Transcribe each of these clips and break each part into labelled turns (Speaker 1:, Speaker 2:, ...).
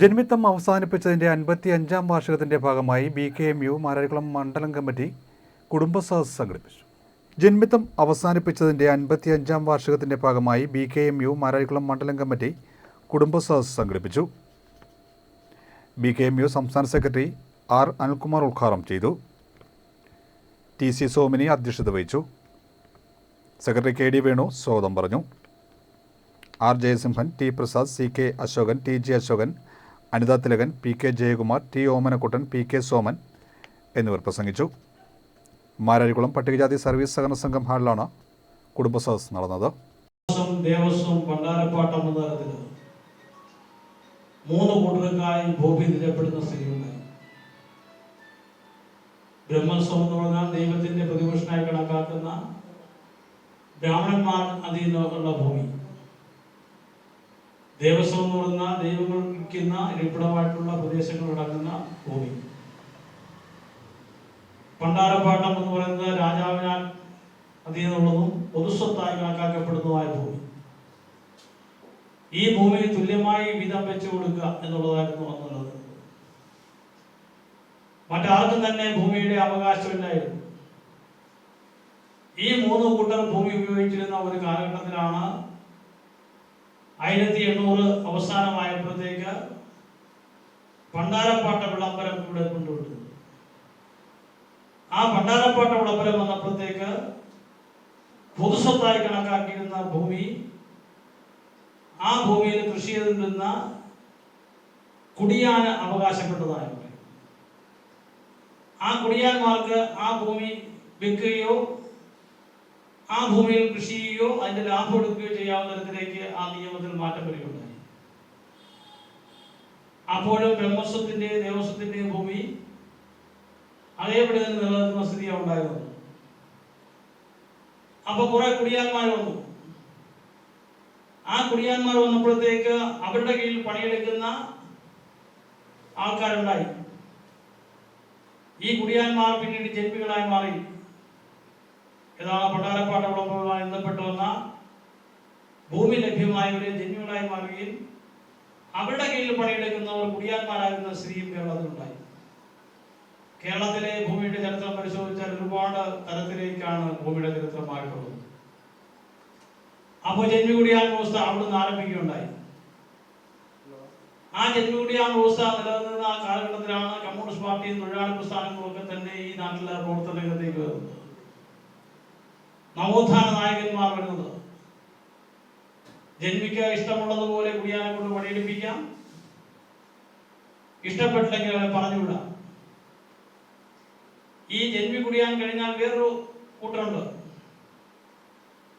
Speaker 1: ജന്മിത്തം അവസാനിപ്പിച്ചതിന്റെ അൻപത്തി അഞ്ചാം വാർഷികത്തിന്റെ ഭാഗമായി B K M U Mararikulam മണ്ഡലം കമ്മിറ്റി കുടുംബസദസ് സംഘടിപ്പിച്ചു. ജന്മിത്തം അവസാനിപ്പിച്ചതിന്റെ അൻപത്തി അഞ്ചാം വാർഷികത്തിന്റെ ഭാഗമായി B K M U Mararikulam മണ്ഡലം കമ്മിറ്റി കുടുംബസദസ് സംഘടിപ്പിച്ചു. ബി കെ എം യു സംസ്ഥാന സെക്രട്ടറി ആർ അനിൽകുമാർ ഉദ്ഘാടനം ചെയ്തു. ടി സി സോമിനി അധ്യക്ഷത വഹിച്ചു. സെക്രട്ടറി കെ ഡി വേണു സ്വാഗതം പറഞ്ഞു. R Jayasimhan T Prasad C K Ashokan T G Ashokan Anitha Thilakan P K Jayakumar T Omanakuttan P K Soman എന്നിവർ പ്രസംഗിച്ചു. മാരാരിക്കുളം പട്ടികജാതി സർവീസ് സഹകരണ സംഘം ഹാളിലാണ് കുടുംബസദസ് നടന്നത്.
Speaker 2: ദേവസ്വം മൂന്ന് എന്ന് പറഞ്ഞാൽ ദൈവത്തിന്റെ പ്രതിപുരുഷനായി കണക്കാക്കുന്ന ബ്രാഹ്മണന്മാർ അധീനമുള്ള ഭൂമി. ദേവസ്വം എന്ന് പറയുന്ന ദൈവങ്ങൾക്കുന്ന ഇരിപ്പിടമായിട്ടുള്ള പ്രദേശങ്ങൾ അടങ്ങുന്ന ഭൂമി. പണ്ടാരപ്പാട്ടം എന്ന് പറയുന്നത് രാജാവിനാൽ അധീനമുള്ളതും പൊതുസ്വത്തായി കണക്കാക്കപ്പെടുന്നതുമായ ഭൂമി. ഈ ഭൂമി തുല്യമായി വീതം വെച്ചു കൊടുക്കുക എന്നുള്ളതായിരുന്നു വന്നുള്ളത്. മറ്റാർക്കും തന്നെ ഭൂമിയുടെ അവകാശമില്ലായിരുന്നു. ഈ മൂന്ന് കൂട്ടർ ഭൂമി ഉപയോഗിച്ചിരുന്ന ഒരു കാലഘട്ടത്തിലാണ് ആയിരത്തി എണ്ണൂറ് അവസാനമായപ്പോഴത്തേക്ക് പണ്ടാരപ്പാട്ട വിളംബരം ഇവിടെ കൊണ്ടുവിട്ടു ആ പണ്ടാരപ്പാട്ട വിളംബരം വന്നപ്പോഴത്തേക്ക് പൊതുസ്വത്തായി കണക്കാക്കിയിരുന്ന ഭൂമി ആ ഭൂമിയിൽ കൃഷി ചെയ്തിരുന്ന കുടിയാന അവകാശപ്പെട്ടതായി പറയും. ആ കുടിയാന്മാർക്ക് ആ ഭൂമി വിൽക്കുകയോ ആ ഭൂമിയിൽ കൃഷി ചെയ്യുകയോ അതിന്റെ ലാഭം എടുക്കുകയോ ചെയ്യാവുന്ന തരത്തിലേക്ക് ആ നിയമത്തിൽ മാറ്റം വരികയുണ്ടായി അപ്പോഴും ബ്രഹ്മസ്വത്തിന്റെ ദേവസ്വത്തിന്റെ ഭൂമി അതേപടി തന്നെ നിലനിൽക്കുന്ന സ്ഥിതിയാണ് ഉണ്ടായിരുന്നു അപ്പൊ കുറെ കുടിയാന്മാർ വന്നു. ആ കുടിയാന്മാർ വന്നപ്പോഴത്തേക്ക് അവരുടെ കീഴിൽ പണിയെടുക്കുന്ന ആൾക്കാരുണ്ടായി. ഈ കുടിയാന്മാർ പിന്നീട് ജന്മികളായി മാറി. ഏതാണ് പണ്ടാരപ്പാട്ട വിളംബരവുമായി ബന്ധപ്പെട്ട് വന്ന ഭൂമി ലഭ്യമായവരെ ജന്മികളായി മാറുകയും അവരുടെ കീഴിൽ പണിയെടുക്കുന്നവർ കുടിയാന്മാരാകുന്ന സ്ത്രീയും കേരളത്തിലുണ്ടായി കേരളത്തിലെ ഭൂമിയുടെ ചരിത്രം പരിശോധിച്ചാൽ ഒരുപാട് തരത്തിലേക്കാണ് ഭൂമിയുടെ ചരിത്രം മാറിയിട്ടുള്ളത്. അപ്പോൾ ജന്മികുടിയാൻ വ്യവസ്ഥ അവിടുന്ന് ആരംഭിക്കുകയുണ്ടായി. ആ ജന്മികുടിയാൻ വ്യവസ്ഥ നിലനിന്ന ആ കാലഘട്ടത്തിലാണ് കമ്മ്യൂണിസ്റ്റ് പാർട്ടിയും തൊഴിലാളി പ്രസ്ഥാനങ്ങളും ഒക്കെ തന്നെ ഈ നാട്ടിലെ പ്രവർത്തന രംഗത്തേക്ക് വരുന്നത്. നവോത്ഥാന നായകന്മാർ വരുന്നത്. ജന്മിക്ക് ഇഷ്ടമുള്ളതുപോലെ കുടിയാനെ കൊണ്ട് പണിയെടുപ്പിക്കാം. ഇഷ്ടപ്പെട്ടില്ലെങ്കിൽ അവരെ പറഞ്ഞുവിടാം. ഈ ജന്മി കുടിയാൻ കഴിഞ്ഞാൽ വേറൊരു കൂട്ടമുണ്ട്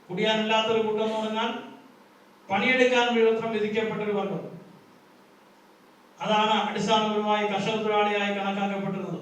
Speaker 2: കുടിയാനില്ലാത്തൊരു കൂട്ടം എന്ന് പറഞ്ഞാൽ പണിയെടുക്കാൻ മാത്രം വിധിക്കപ്പെട്ട ഒരു വർഗം. അതാണ് അടിസ്ഥാനപരമായി കർഷക തൊഴിലാളിയായി കണക്കാക്കപ്പെടുന്നത്